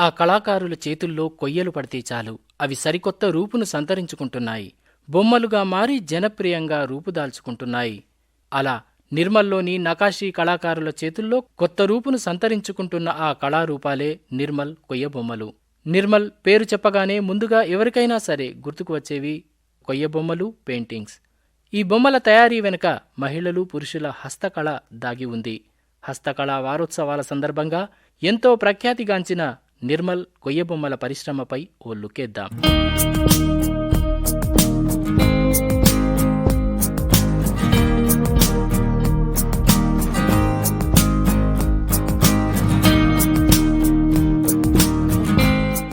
ఆ కళాకారుల చేతుల్లో కొయ్యలు పడితే చాలు. అవి సరికొత్త రూపును సంతరించుకుంటున్నాయి. బొమ్మలుగా మారి జనప్రియంగా రూపుదాల్చుకుంటున్నాయి అలా నిర్మల్లోని నకాషీ కళాకారుల చేతుల్లో కొత్త రూపును సంతరించుకుంటున్న ఆ కళారూపాలే నిర్మల్ కొయ్య బొమ్మలు. నిర్మల్ పేరు చెప్పగానే ముందుగా ఎవరికైనా సరే గుర్తుకు వచ్చేవి కొయ్య బొమ్మలు పెయింటింగ్స్. ఈ బొమ్మల తయారీ వెనుక మహిళలు పురుషుల హస్తకళ దాగి ఉంది. హస్తకళా వారోత్సవాల సందర్భంగా ఎంతో ప్రఖ్యాతిగాంచిన నిర్మల్ కొయ్య బొమ్మల పరిశ్రమపై ఓ లుకేద్దాం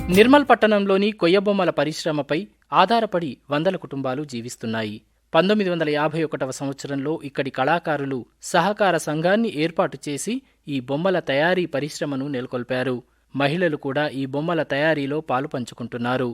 నిర్మల్ పట్టణంలోని కొయ్యబొమ్మల పరిశ్రమపై ఆధారపడి వందల కుటుంబాలు జీవిస్తున్నాయి. పంతొమ్మిది వందల యాభై ఒకటవ సంవత్సరంలో ఇక్కడి కళాకారులు సహకార సంఘాన్ని ఏర్పాటు చేసి ఈ బొమ్మల తయారీ పరిశ్రమను నెలకొల్పారు. మహిళలు కూడా ఈ బొమ్మల తయారీలో పాలు పంచుకుంటున్నారు.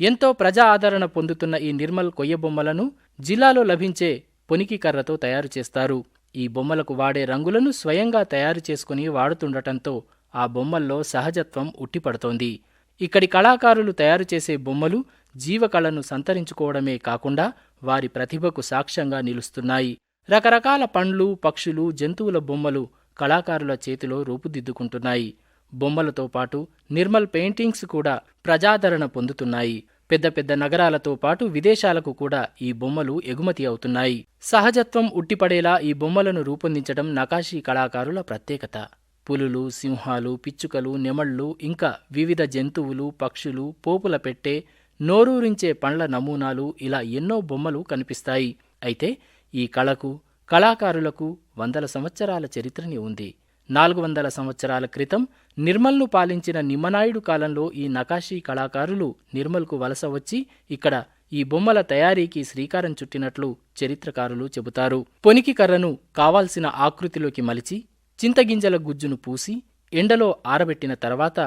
ఎంతో ప్రజా ఆదరణ పొందుతున్న ఈ నిర్మల్ కొయ్య బొమ్మలను జిల్లాలో లభించే పొనికి కర్రతో తయారు చేస్తారు. ఈ బొమ్మలకు వాడే రంగులను స్వయంగా తయారు చేసుకుని వాడుతుండటంతో ఆ బొమ్మల్లో సహజత్వం ఉట్టిపడుతోంది. ఇక్కడి కళాకారులు తయారు చేసే బొమ్మలు జీవకళను సంతరించుకోవడమే కాకుండా వారి ప్రతిభకు సాక్ష్యంగా నిలుస్తున్నాయి. రకరకాల పండ్లు పక్షులు జంతువుల బొమ్మలు కళాకారుల చేతిలో రూపుదిద్దుకుంటున్నాయి. బొమ్మలతో పాటు నిర్మల్ పెయింటింగ్స్ కూడా ప్రజాదరణ పొందుతున్నాయి. పెద్ద పెద్ద నగరాలతో పాటు విదేశాలకు కూడా ఈ బొమ్మలు ఎగుమతి అవుతున్నాయి. సహజత్వం ఉట్టిపడేలా ఈ బొమ్మలను రూపొందించడం నకాశీ కళాకారుల ప్రత్యేకత. పులులు సింహాలు పిచ్చుకలు నెమళ్ళు ఇంకా వివిధ జంతువులు పక్షులు పోపుల పెట్టే నోరూరించే పండ్ల నమూనాలు ఇలా ఎన్నో బొమ్మలు కనిపిస్తాయి. అయితే ఈ కళకు కళాకారులకు వందల సంవత్సరాల చరిత్రని ఉంది. నాలుగు వందల సంవత్సరాల క్రితం నిర్మల్ను పాలించిన నిమ్మనాయుడు కాలంలో ఈ నకాషీ కళాకారులు నిర్మల్కు వలస వచ్చి ఇక్కడ ఈ బొమ్మల తయారీకి శ్రీకారం చుట్టినట్లు చరిత్రకారులు చెబుతారు. పొనికి కర్రను కావాల్సిన ఆకృతిలోకి మలిచి చింతగింజల గుజ్జును పూసి ఎండలో ఆరబెట్టిన తర్వాత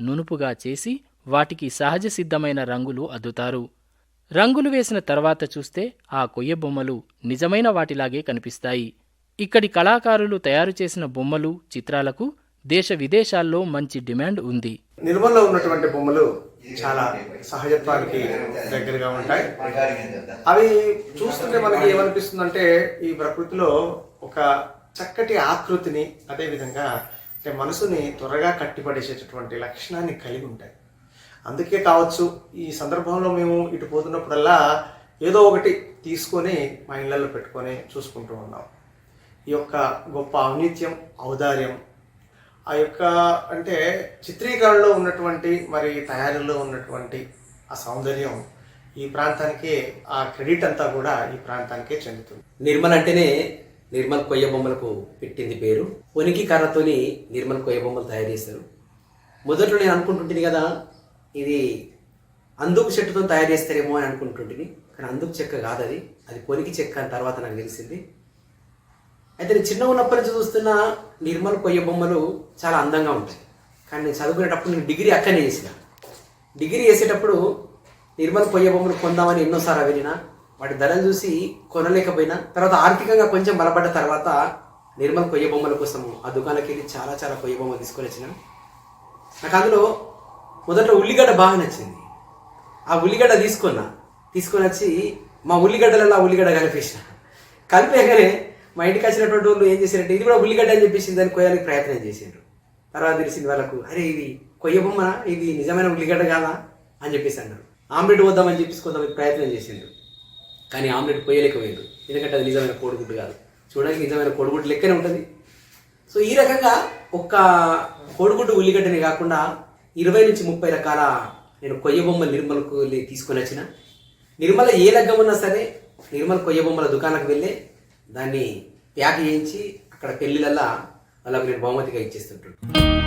నునుపుగా చేసి వాటికి సహజ సిద్ధమైన రంగులు అద్దుతారు. రంగులు వేసిన తర్వాత చూస్తే ఆ కొయ్య బొమ్మలు నిజమైన వాటిలాగే కనిపిస్తాయి. ఇక్కడి కళాకారులు తయారు చేసిన బొమ్మలు చిత్రాలకు దేశ విదేశాల్లో మంచి డిమాండ్ ఉంది. నిర్మల్లో ఉన్నటువంటి బొమ్మలు చాలా సహజత్వానికి దగ్గరగా ఉంటాయి. అవి చూస్తుంటే మనకి ఏమనిపిస్తుందంటే ఈ ప్రకృతిలో ఒక చక్కటి ఆకృతిని అదేవిధంగా అంటే మనసుని త్వరగా కట్టిపడేసేటటువంటి లక్షణాన్ని కలిగి ఉంటాయి. అందుకే కావచ్చు ఈ సందర్భంలో మేము ఇటు పోతున్నప్పుడల్లా ఏదో ఒకటి తీసుకొని మా ఇళ్ళల్లో పెట్టుకొని చూసుకుంటూ ఉన్నాం. ఈ యొక్క గొప్ప ఔన్నిత్యం ఔదార్యం. ఆ యొక్క అంటే చిత్రీకరణలో ఉన్నటువంటి మరి తయారీలో ఉన్నటువంటి ఆ సౌందర్యం ఈ ప్రాంతానికి ఆ క్రెడిట్ అంతా కూడా ఈ ప్రాంతానికే చెందుతుంది. నిర్మల్ అంటేనే నిర్మల్ కొయ్య బొమ్మలకు పెట్టింది పేరు. పొనికి కర్రతోని నిర్మల్ కొయ్య బొమ్మలు తయారు చేస్తారు మొదట్లో నేను అనుకుంటుంటుంది కదా ఇది అందుకు చెట్టుతో తయారు చేస్తారేమో అని అనుకుంటుంటుంది కానీ అందుకు చెక్క కాదు అది అది పొనికి చెక్క అని తర్వాత నాకు తెలిసింది. అయితే నేను చిన్న ఉన్నప్పటి నుంచి చూస్తున్న నిర్మల్ కొయ్య బొమ్మలు చాలా అందంగా ఉంటాయి. కానీ నేను చదువుకునేటప్పుడు నేను డిగ్రీ అక్కనే చేసిన. డిగ్రీ చేసేటప్పుడు నిర్మల్ కొయ్య బొమ్మలు కొందామని ఎన్నోసార్లు వెళ్ళినా వాటి ధరలు చూసి కొనలేకపోయినా తర్వాత ఆర్థికంగా కొంచెం బలపడ్డ తర్వాత నిర్మల్ కొయ్య బొమ్మల కోసం ఆ దుకాణానికి వెళ్ళి చాలా చాలా కొయ్య బొమ్మలు తీసుకొని వచ్చిన. నాకు అందులో మొదట ఉల్లిగడ్డ బాగా నచ్చింది. ఆ ఉల్లిగడ్డ తీసుకున్నా. తీసుకొని వచ్చి మా ఉల్లిగడ్డలలో ఆ ఉల్లిగడ్డ కలిపేసిన. కలిపేగానే మా ఇంటికి వచ్చినటువంటి వాళ్ళు ఏం చేశారంటే ఇది కూడా ఉల్లిగడ్డ అని చెప్పేసి దాన్ని కొయ్యానికి ప్రయత్నం చేసిండ్రు తర్వాత తెలిసింది వాళ్ళకు అరే ఇది కొయ్యబొమ్మనా ఇది నిజమైన ఉల్లిగడ్డ కాదా? అని చెప్పేసి అన్నారు. ఆమ్లెట్ వద్దామని చెప్పేసి కొంతమంది ప్రయత్నం చేసిండ్రు. కానీ ఆమ్లెట్ కొయ్యలేకపోయారు. ఎందుకంటే అది నిజమైన కోడిగుడ్డు కాదు. చూడడానికి నిజమైన కోడిగుడ్డు లెక్కనే ఉంటుంది. సో ఈ రకంగా ఒక్క కోడిగుడ్డు ఉల్లిగడ్డనే కాకుండా ఇరవై నుంచి ముప్పై రకాల నేను కొయ్యబొమ్మ నిర్మలకు తీసుకొని వచ్చిన. నిర్మల ఏ లగ్గం ఉన్నా సరే నిర్మల్ కొయ్య బొమ్మల దుకాణానికి వెళ్ళి దాన్ని ప్యాక్ చేయించి అక్కడ పెళ్ళిళ్ళల్లా వాళ్ళకి నేను బహుమతిగా ఇచ్చేస్తుంటాడు